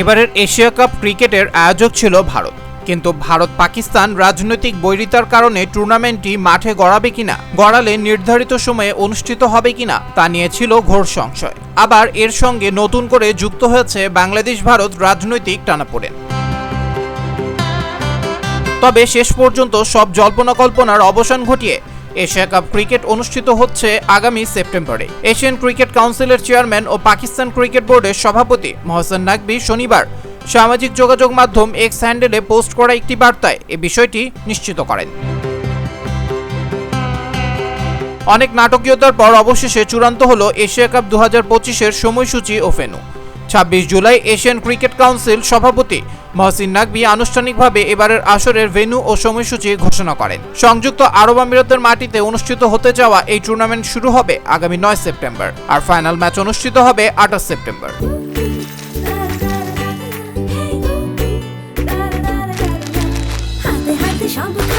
এবারের Asia cup ক্রিকেটের আয়োজক ছিল ভারত। কিন্তু ভারত পাকিস্তান রাজনৈতিক বৈরিতার কারণে টুর্নামেন্টটি মাঠে গড়াবে কিনা, গড়ালে নির্ধারিত সময়ে অনুষ্ঠিত হবে কিনা তা নিয়ে ছিল ঘোর সংশয়। আবার এর সঙ্গে নতুন করে যুক্ত হয়েছে বাংলাদেশ ভারত রাজনৈতিক টানাপোড়েন। তবে শেষ পর্যন্ত সব জল্পনা কল্পনার অবসান ঘটিয়ে এশিয়া কাপ ক্রিকেট অনুষ্ঠিত হচ্ছে আগামী সেপ্টেম্বরে। এশিয়ান ক্রিকেট কাউন্সিলের চেয়ারম্যান ও পাকিস্তান ক্রিকেট বোর্ডের সভাপতি মহসেন নাকবি শনিবার সামাজিক যোগাযোগ মাধ্যম এক্স হ্যান্ডেলে পোস্ট করা একটি বার্তায় এ বিষয়টি নিশ্চিত করেন। অনেক নাটকীয়তার পর অবশেষে চূড়ান্ত হল এশিয়া কাপ দু হাজার পঁচিশের সময়সূচি ও ফেনু। ছাব্বিশ জুলাই এশিয়ান ক্রিকেট কাউন্সিল সভাপতি মহসিন নাকবি আনুষ্ঠানিকভাবে এবারের আসরের ভেন্যু ও সময়সূচি ঘোষণা করেন। সংযুক্ত আরব আমিরাতের মাটিতে অনুষ্ঠিত হতে যাওয়া এই টুর্নামেন্ট শুরু হবে আগামী নয় সেপ্টেম্বর আর ফাইনাল ম্যাচ অনুষ্ঠিত হবে আঠাশ সেপ্টেম্বর। হাতে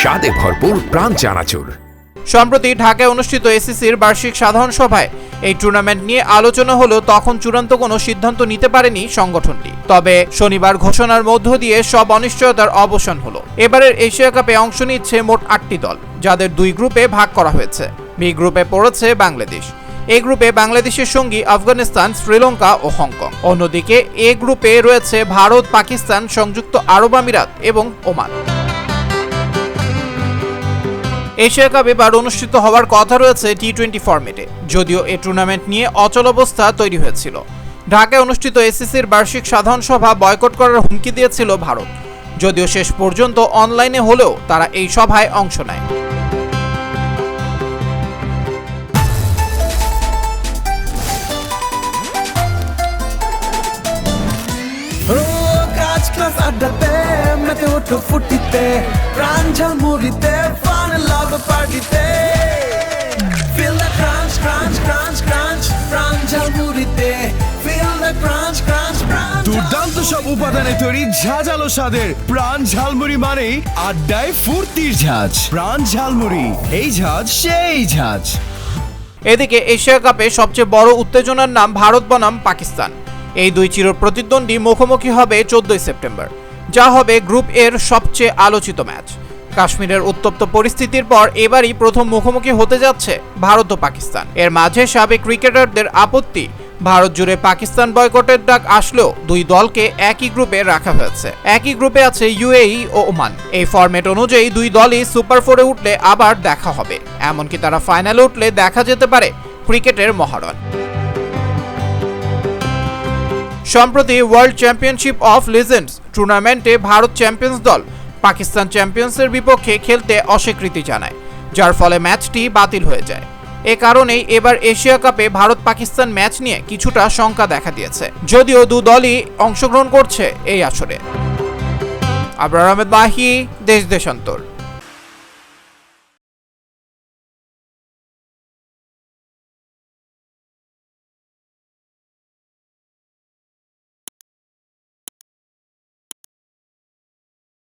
স্বাদে ভরপুর প্রাণ চানাচুর। সম্প্রতি ঢাকায় অনুষ্ঠিত এসিসির বার্ষিক সাধারণ সভায় এই টুর্নামেন্ট নিয়ে আলোচনা হলেও তখন চূড়ান্ত কোনো সিদ্ধান্ত নিতে পারেনি সংগঠনটি। তবে শনিবার ঘোষণার মধ্য দিয়ে সব অনিশ্চয়তার অবসান হলো। এবারের এশিয়া কাপে অংশ নিচ্ছে মোট আটটি দল, যাদের দুই গ্রুপে ভাগ করা হয়েছে। বি গ্রুপে পড়েছে বাংলাদেশ এই গ্রুপে বাংলাদেশের সঙ্গী আফগানিস্তান, শ্রীলঙ্কা ও হংকং। অন্যদিকে এ গ্রুপে রয়েছে ভারত, পাকিস্তান, সংযুক্ত আরব আমিরাত এবং ওমান। এশিয়া কাপ এবার অনুষ্ঠিত হওয়ার কথা রয়েছে টি টোয়েন্টি ফরম্যাটে যদিও এ টুর্নামেন্ট নিয়ে অচল অবস্থা তৈরি হয়েছিল। ঢাকায় অনুষ্ঠিত এসিসির বার্ষিক সাধারণ সভা বয়কট করার হুমকি দিয়েছিল ভারত। যদিও শেষ পর্যন্ত অনলাইনে হলেও তারা এই সভায় অংশ নেয়। আড্ডাতে, মেতে ওঠো ফুটিতে, প্রাণ ঝালমুড়িতে ফান লাভ পার্টিতে feel the crunch crunch crunch crunch Pran ঝালমুড়িতে feel the crunch crunch crunch দুর্দান্ত সব উপাদানে তৈরি ঝাঁঝালো স্বাদের প্রাণ ঝালমুড়ি মানেই আড্ডায় ফুর্তির ঝাঁজ। প্রাণ ঝালমুড়ি এই ঝাঁজ সেই ঝাঁজ। এদিকে এশিয়া কাপে সবচেয়ে বড় উত্তেজনার নাম ভারত বনাম পাকিস্তান। এই দুই চির প্রতিদ্বন্দ্বী মুখোমুখি হবে চোদ্দই সেপ্টেম্বর। যা হবে গ্রুপ এর সবচেয়ে আলোচিত ম্যাচ। কাশ্মীরের উত্তপ্ত পরিস্থিতির পর এবারই প্রথম মুখোমুখি হতে যাচ্ছে ভারত ও পাকিস্তান। এর মাঝে সাবেক ক্রিকেটারদের আপত্তি, ভারত জুড়ে পাকিস্তান বয়কটের ডাক আসলেও দুই দলকে একই গ্রুপে রাখা হয়েছে। একই গ্রুপে আছে ইউএই ও ওমান। এই ফরম্যাট অনুযায়ী দুই দলই সুপার ফোরে উঠলে আবার দেখা হবে। এমনকি তারা ফাইনালে উঠলে দেখা যেতে পারে ক্রিকেটের মহারণ। সম্প্রতি ওয়ার্ল্ড চ্যাম্পিয়নশিপ অফ লিজেন্ডস টুর্নামেন্টে ভারত চ্যাম্পিয়ন্স দল পাকিস্তান চ্যাম্পিয়ন্সের বিপক্ষে খেলতে অস্বীকৃতি জানায়, যার ফলে ম্যাচটি বাতিল হয়ে যায়। এ কারণেই এবার এশিয়া কাপে ভারত পাকিস্তান ম্যাচ নিয়ে কিছুটা শঙ্কা দেখা দিয়েছে। যদিও দু দলই অংশগ্রহণ করছে এই আসরে। আবরার আহমেদ বাহি দেশ দেশান্তর।